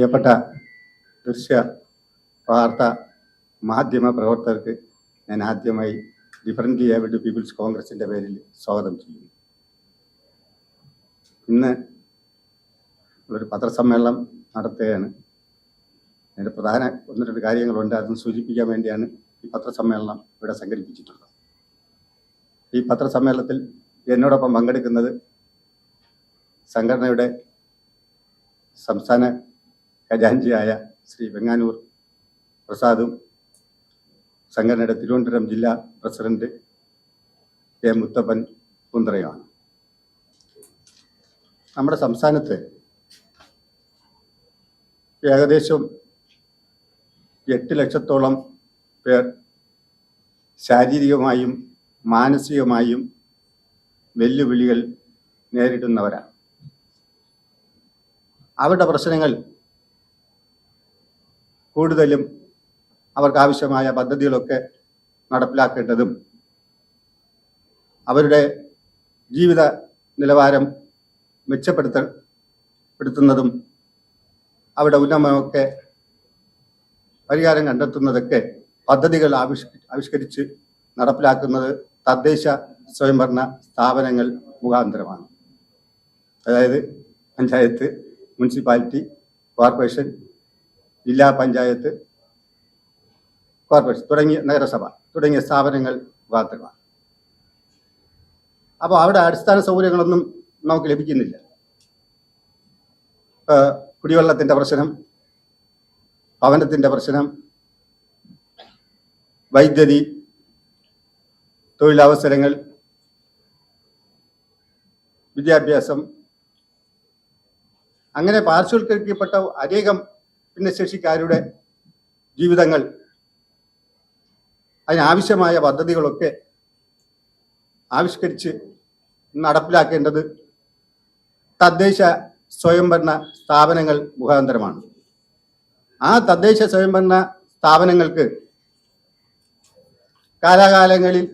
പ്രിയപ്പെട്ട ദൃശ്യ വാർത്ത മാധ്യമ പ്രവർത്തകർക്ക് ഞാൻ ആദ്യമായി ഡിഫറന്റ്ലി ഏബിൾഡ് പീപ്പിൾസ് കോൺഗ്രസിന്റെ പേരിൽ സ്വാഗതം ചെയ്യുന്നു. ഇന്ന് ഒരു പത്രസമ്മേളനം നടത്തുകയാണ്. അതിന്റെ പ്രധാന ഒന്ന് രണ്ട് കാര്യങ്ങളുണ്ട്. അതൊന്ന് സൂചിപ്പിക്കാൻ വേണ്ടിയാണ് ഈ പത്രസമ്മേളനം ഇവിടെ സംഘടിപ്പിച്ചിട്ടുള്ളത്. ഈ പത്രസമ്മേളനത്തിൽ എന്നോടൊപ്പം പങ്കെടുക്കുന്നത് സംഘടനയുടെ സംസ്ഥാന ഖജാൻജിയായ ശ്രീ വെങ്ങാനൂർ പ്രസാദും സംഘടനയുടെ തിരുവനന്തപുരം ജില്ലാ പ്രസിഡന്റ് കെ മുത്തപ്പൻ കുന്ദ്രയുമാണ് നമ്മുടെ സംസ്ഥാനത്ത് ഏകദേശം എട്ട് ലക്ഷത്തോളം പേർ ശാരീരികമായും മാനസികമായും വെല്ലുവിളികൾ നേരിടുന്നവരാണ്. അവരുടെ പ്രശ്നങ്ങൾ കൂടുതലും അവർക്ക് ആവശ്യമായ പദ്ധതികളൊക്കെ നടപ്പിലാക്കേണ്ടതും അവരുടെ ജീവിത നിലവാരം മെച്ചപ്പെടുത്തപ്പെടുത്തുന്നതും അവരുടെ ഉന്നമനമൊക്കെ പരിഹാരം കണ്ടെത്തുന്നതൊക്കെ പദ്ധതികൾ ആവിഷ് ആവിഷ്കരിച്ച് നടപ്പിലാക്കുന്നത് തദ്ദേശ സ്വയംഭരണ സ്ഥാപനങ്ങൾ മുഖാന്തരമാണ്. അതായത് പഞ്ചായത്ത് മുനിസിപ്പാലിറ്റി കോർപ്പറേഷൻ ജില്ലാ പഞ്ചായത്ത് കോർപ്പറേഷൻ തുടങ്ങിയ നഗരസഭ തുടങ്ങിയ സ്ഥാപനങ്ങൾ മുഖാന്തരമാണ് അപ്പോൾ അവിടെ അടിസ്ഥാന സൗകര്യങ്ങളൊന്നും നമുക്ക് ലഭിക്കുന്നില്ല. കുടിവെള്ളത്തിന്റെ പ്രശ്നം ഭവനത്തിന്റെ പ്രശ്നം വൈദ്യുതി തൊഴിലവസരങ്ങൾ വിദ്യാഭ്യാസം അങ്ങനെ പാർശ്വവൽക്കരിക്കപ്പെട്ട അനേകം ഭിന്നശേഷിക്കാരുടെ ജീവിതങ്ങൾ അതിനാവശ്യമായ പദ്ധതികളൊക്കെ ആവിഷ്കരിച്ച് നടപ്പിലാക്കേണ്ടത് തദ്ദേശ സ്വയംഭരണ സ്ഥാപനങ്ങൾ മുഖാന്തരമാണ്. ആ തദ്ദേശ സ്വയംഭരണ സ്ഥാപനങ്ങൾക്ക് കാലാകാലങ്ങളിൽ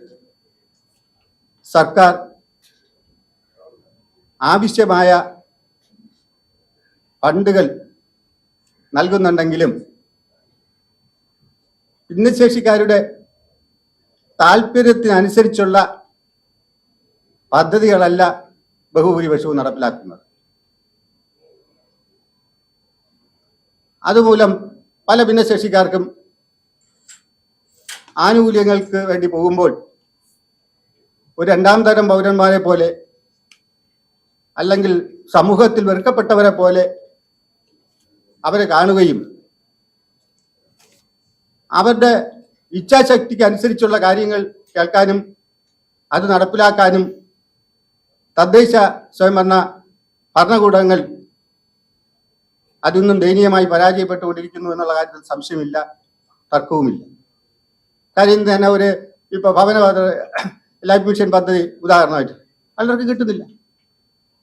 സർക്കാർ ആവശ്യമായ ഫണ്ടുകൾ നൽകുന്നുണ്ടെങ്കിലും ഭിന്നശേഷിക്കാരുടെ താല്പര്യത്തിനനുസരിച്ചുള്ള പദ്ധതികളല്ല ബഹുഭൂരിപക്ഷവും നടപ്പിലാക്കുന്നത്. അതുമൂലം പല ഭിന്നശേഷിക്കാർക്കും ആനുകൂല്യങ്ങൾക്ക് വേണ്ടി പോകുമ്പോൾ ഒരു രണ്ടാം തരം പൗരന്മാരെ പോലെ അല്ലെങ്കിൽ സമൂഹത്തിൽ വെറുക്കപ്പെട്ടവരെ പോലെ അവരെ കാണുകയും അവരുടെ ഇച്ഛാശക്തിക്ക് അനുസരിച്ചുള്ള കാര്യങ്ങൾ കേൾക്കാനും അത് നടപ്പിലാക്കാനും തദ്ദേശ സ്വയംഭരണ ഭരണകൂടങ്ങൾ അതൊന്നും ദയനീയമായി പരാജയപ്പെട്ടുകൊണ്ടിരിക്കുന്നു എന്നുള്ള കാര്യത്തിൽ സംശയമില്ല തർക്കവുമില്ല. കാര്യം തന്നെ ഒരു ഇപ്പൊ ഭവന ലൈഫ് മിഷൻ പദ്ധതി ഉദാഹരണമായിട്ട്. പലർക്കും കിട്ടുന്നില്ല.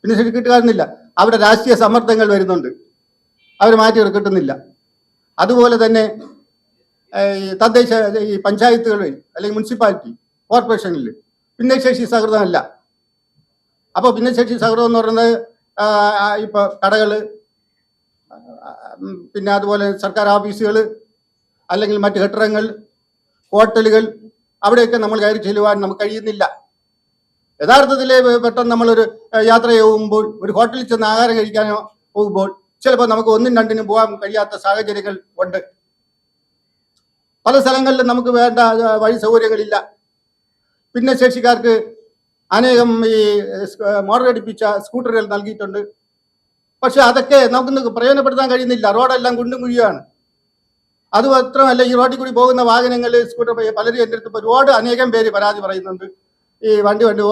പിന്നെ ശരി കിട്ടുകാരുന്നില്ല. അവിടെ രാഷ്ട്രീയ സമ്മർദ്ദങ്ങൾ വരുന്നുണ്ട്. അവർ മാറ്റി കിട്ടുന്നില്ല. അതുപോലെ തന്നെ തദ്ദേശ ഈ പഞ്ചായത്തുകളിൽ അല്ലെങ്കിൽ മുനിസിപ്പാലിറ്റി കോർപ്പറേഷനിൽ ഭിന്നശേഷി സൗഹൃദമല്ല അപ്പോൾ ഭിന്നശേഷി സൗഹൃദം എന്ന് പറയുന്നത് ഇപ്പോൾ ഉം, പിന്നെ അതുപോലെ സർക്കാർ ഓഫീസുകൾ അല്ലെങ്കിൽ മറ്റ് കെട്ടിടങ്ങൾ ഹോട്ടലുകൾ അവിടെയൊക്കെ നമ്മൾ കയറി ചെല്ലുവാൻ നമുക്ക് കഴിയുന്നില്ല. യഥാർത്ഥത്തിൽ പെട്ടെന്ന് നമ്മളൊരു യാത്ര പോകുമ്പോൾ ഒരു ഹോട്ടലിൽ ചെന്ന് ആഹാരം കഴിക്കാനോ പോകുമ്പോൾ ചിലപ്പോൾ നമുക്ക് ഒന്നും രണ്ടിനും പോകാൻ കഴിയാത്ത സാഹചര്യങ്ങൾ ഉണ്ട്. പല സ്ഥലങ്ങളിലും നമുക്ക് വേണ്ട വഴി സൗകര്യങ്ങളില്ല. ഭിന്നശേഷിക്കാർക്ക് അനേകം ഈ മോഡലടിപ്പിച്ച സ്കൂട്ടറുകൾ നൽകിയിട്ടുണ്ട്. പക്ഷെ അതൊക്കെ നമുക്ക് പ്രയോജനപ്പെടുത്താൻ കഴിയുന്നില്ല. റോഡെല്ലാം കുണ്ടും കുഴിയാണ് അത് മാത്രമല്ല ഈ റോഡിൽ കൂടി പോകുന്ന വാഹനങ്ങൾ സ്കൂട്ടർ പലരും എന്റെ അടുത്ത് ഒരുപാട് അനേകം പേര് പരാതി പറയുന്നുണ്ട്. ഈ വണ്ടി വണ്ടി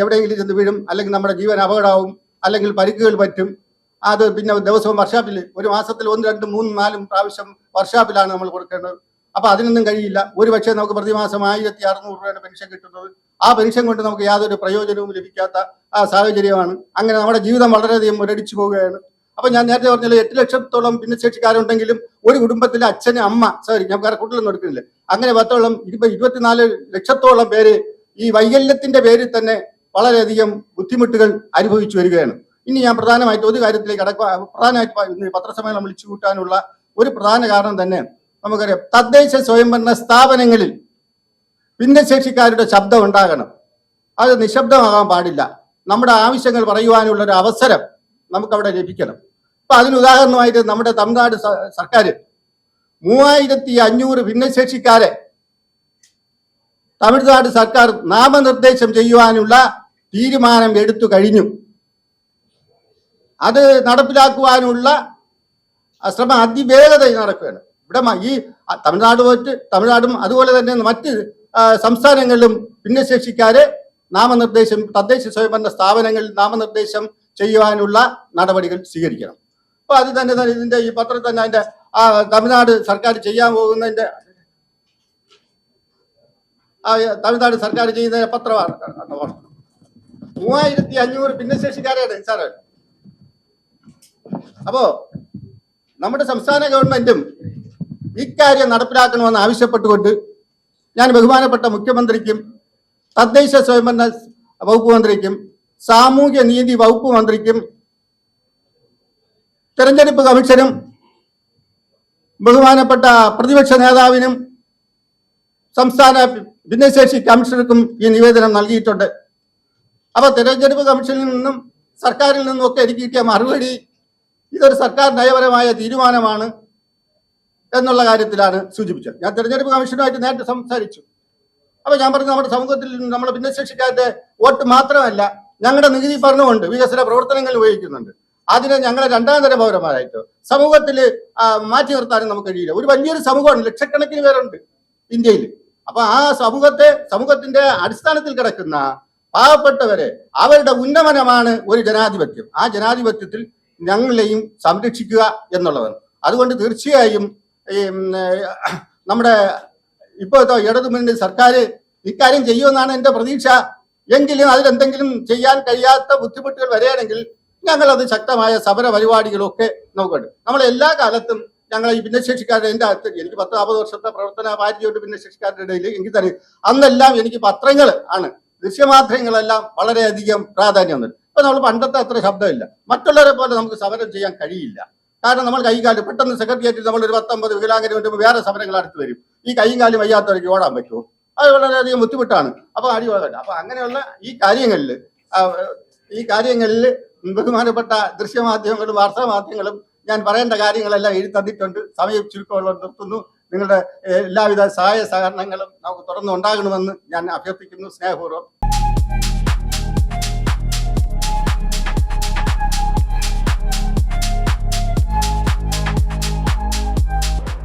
എവിടെയെങ്കിലും ചെന്ന് വീഴും. അല്ലെങ്കിൽ നമ്മുടെ ജീവൻ അപകടമാവും. അല്ലെങ്കിൽ പരിക്കുകൾ പറ്റും. അത് പിന്നെ ദിവസവും വർഷാപ്പിൽ ഒരു മാസത്തിൽ ഒന്ന് രണ്ടും മൂന്നും നാലും പ്രാവശ്യം വർഷാപ്പിലാണ് നമ്മൾ കൊടുക്കേണ്ടത്. അപ്പൊ അതിനൊന്നും കഴിയില്ല. ഒരു പക്ഷേ നമുക്ക് പ്രതിമാസം ആയിരത്തി അറുന്നൂറ് രൂപയുടെ പെൻഷൻ കിട്ടുന്നത്. ആ പെൻഷൻ കൊണ്ട് നമുക്ക് യാതൊരു പ്രയോജനവും ലഭിക്കാത്ത ആ സാഹചര്യമാണ്. അങ്ങനെ നമ്മുടെ ജീവിതം വളരെയധികം മുരടിച്ചു പോവുകയാണ്. അപ്പൊ ഞാൻ നേരത്തെ പറഞ്ഞല്ലോ എട്ട് ലക്ഷത്തോളം ഭിന്നശേഷിക്കാരുണ്ടെങ്കിലും ഒരു കുടുംബത്തിലെ അച്ഛന് അമ്മ സോറി ഞാൻ വേറെ കുട്ടികളൊന്നും എടുക്കുന്നില്ല. അങ്ങനെ പത്തോളം ഇരുപത് ഇരുപത്തിനാല് ലക്ഷത്തോളം പേര് ഈ വൈകല്യത്തിന്റെ പേരിൽ തന്നെ വളരെയധികം ബുദ്ധിമുട്ടുകൾ അനുഭവിച്ചു വരികയാണ്. ഇനി ഞാൻ പ്രധാനമായിട്ട് ഒരു കാര്യത്തിലേക്ക് കടക്കുക പ്രധാനമായിട്ട് പത്രസമ്മേളനം വിളിച്ചു കൂട്ടാനുള്ള ഒരു പ്രധാന കാരണം തന്നെ നമുക്കറിയാം. തദ്ദേശ സ്വയംഭരണ സ്ഥാപനങ്ങളിൽ ഭിന്നശേഷിക്കാരുടെ ശബ്ദം ഉണ്ടാകണം. അത് നിശബ്ദമാകാൻ പാടില്ല. നമ്മുടെ ആവശ്യങ്ങൾ പറയുവാനുള്ള ഒരു അവസരം നമുക്കവിടെ ലഭിക്കണം. അപ്പൊ അതിന് ഉദാഹരണമായിട്ട് നമ്മുടെ തമിഴ്നാട് സർക്കാർ മൂവായിരത്തി അഞ്ഞൂറ് ഭിന്നശേഷിക്കാരെ തമിഴ്നാട് സർക്കാർ നാമനിർദ്ദേശം ചെയ്യുവാനുള്ള തീരുമാനം എടുത്തു കഴിഞ്ഞു. അത് നടപ്പിലാക്കുവാനുള്ള ശ്രമം അതിവേഗതയിൽ നടക്കുകയാണ്. ഇവിടെ ഈ തമിഴ്നാട് പോയിട്ട് തമിഴ്നാടും അതുപോലെ തന്നെ മറ്റ് സംസ്ഥാനങ്ങളിലും ഭിന്നശേഷിക്കാരെ നാമനിർദ്ദേശം തദ്ദേശ സ്വയംഭരണ സ്ഥാപനങ്ങളിൽ നാമനിർദ്ദേശം ചെയ്യുവാനുള്ള നടപടികൾ സ്വീകരിക്കണം. അപ്പൊ അത് തന്നെ തന്നെ ഇതിന്റെ ഈ പത്രം തന്നെ അതിന്റെ ആ തമിഴ്നാട് സർക്കാർ ചെയ്യാൻ പോകുന്നതിന്റെ ആ തമിഴ്നാട് സർക്കാർ ചെയ്യുന്ന പത്രമാണ്. മൂവായിരത്തി അഞ്ഞൂറ് ഭിന്നശേഷിക്കാരെയാണ് സാറ്? അപ്പോ നമ്മുടെ സംസ്ഥാന ഗവൺമെന്റും ഇക്കാര്യം നടപ്പിലാക്കണമെന്ന് ആവശ്യപ്പെട്ടുകൊണ്ട് ഞാൻ ബഹുമാനപ്പെട്ട മുഖ്യമന്ത്രിക്കും തദ്ദേശ സ്വയംഭരണ വകുപ്പ് മന്ത്രിക്കും സാമൂഹ്യ നീതി വകുപ്പ് മന്ത്രിക്കും തെരഞ്ഞെടുപ്പ് കമ്മീഷനും ബഹുമാനപ്പെട്ട പ്രതിപക്ഷ നേതാവിനും സംസ്ഥാന ഭിന്നശേഷി കമ്മീഷണർക്കും ഈ നിവേദനം നൽകിയിട്ടുണ്ട്. അപ്പൊ തെരഞ്ഞെടുപ്പ് കമ്മീഷനിൽ നിന്നും സർക്കാരിൽ നിന്നും ഒക്കെ എനിക്ക് കിട്ടിയ മറുപടി ഇതൊരു സർക്കാർ നയപരമായ തീരുമാനമാണ് എന്നുള്ള കാര്യത്തിലാണ് സൂചിപ്പിച്ചത്. ഞാൻ തെരഞ്ഞെടുപ്പ് കമ്മീഷനുമായിട്ട് നേരത്തെ സംസാരിച്ചു. അപ്പൊ ഞാൻ പറഞ്ഞു നമ്മുടെ സമൂഹത്തിൽ നമ്മുടെ ഭിന്നശേഷിക്കാരുടെ വോട്ട് മാത്രമല്ല ഞങ്ങളുടെ നികുതി ഭരണമുണ്ട് വികസന പ്രവർത്തനങ്ങൾ ഉപയോഗിക്കുന്നുണ്ട്. അതിനെ ഞങ്ങളെ രണ്ടാം തരം പൗരന്മാരായിട്ട് സമൂഹത്തിൽ മാറ്റി നിർത്താനും നമുക്ക് കഴിയില്ല. ഒരു വലിയൊരു സമൂഹമാണ് ലക്ഷക്കണക്കിന് പേരുണ്ട് ഇന്ത്യയിൽ. അപ്പൊ ആ സമൂഹത്തെ സമൂഹത്തിന്റെ അടിസ്ഥാനത്തിൽ കിടക്കുന്ന പാവപ്പെട്ടവരെ അവരുടെ ഉന്നമനമാണ് ഒരു ജനാധിപത്യം. ആ ജനാധിപത്യത്തിൽ ഞങ്ങളെയും സംരക്ഷിക്കുക എന്നുള്ളതാണ് അതുകൊണ്ട് തീർച്ചയായും നമ്മുടെ ഇപ്പോഴത്തെ ഇടതുമുന്നണി സർക്കാർ ഇക്കാര്യം ചെയ്യുമെന്നാണ് എന്റെ പ്രതീക്ഷ. എങ്കിലും അതിലെന്തെങ്കിലും ചെയ്യാൻ കഴിയാത്ത ബുദ്ധിമുട്ടുകൾ വരികയാണെങ്കിൽ ഞങ്ങളത് ശക്തമായ സമര പരിപാടികളൊക്കെ നോക്കുന്നുണ്ട് നമ്മൾ എല്ലാ കാലത്തും ഞങ്ങൾ ഈ ഭിന്നശേഷിക്കാരുടെ എന്റെ എനിക്ക് പത്ത് നാൽപ്പത് വർഷത്തെ പ്രവർത്തന പാരിയോട്ട് ഭിന്നശേഷിക്കാരുടെ ഇടയിൽ. എനിക്ക് തന്നെ അന്നെല്ലാം എനിക്ക് പത്രങ്ങൾ ആണ്. ദൃശ്യമാധ്യമങ്ങളെല്ലാം വളരെയധികം പ്രാധാന്യം ഉണ്ട് ഇപ്പൊ നമ്മൾ പണ്ടത്തെ അത്ര ശബ്ദമില്ല. മറ്റുള്ളവരെ പോലെ നമുക്ക് സമരം ചെയ്യാൻ കഴിയില്ല. കാരണം നമ്മൾ കൈകാൽ പെട്ടെന്ന് സെക്രട്ടേറിയറ്റിൽ നമ്മൾ ഒരു പത്തൊമ്പത് വികലാംഗരി വരുമ്പോൾ വേറെ സമരങ്ങൾ അടുത്ത് വരും. ഈ കൈയും കാലും വയ്യാത്തവർക്ക് ഓടാൻ പറ്റുമോ? അത് വളരെയധികം ബുദ്ധിമുട്ടാണ്. അപ്പൊ അടി വളരട്ടെ അപ്പൊ അങ്ങനെയുള്ള ഈ കാര്യങ്ങളിൽ ഈ കാര്യങ്ങളിൽ ബഹുമാനപ്പെട്ട ദൃശ്യമാധ്യമങ്ങളും വാർത്താ മാധ്യമങ്ങളും ഞാൻ പറയേണ്ട കാര്യങ്ങളെല്ലാം എഴുതി തന്നിട്ടുണ്ട്. സമയം ചുരുക്കമുള്ള നിർത്തുന്നു. നിങ്ങളുടെ എല്ലാവിധ സഹായ സഹകരണങ്ങളും നമുക്ക് തുറന്നുണ്ടാകണമെന്ന് ഞാൻ അഭ്യർത്ഥിക്കുന്നു. സ്നേഹപൂർവം.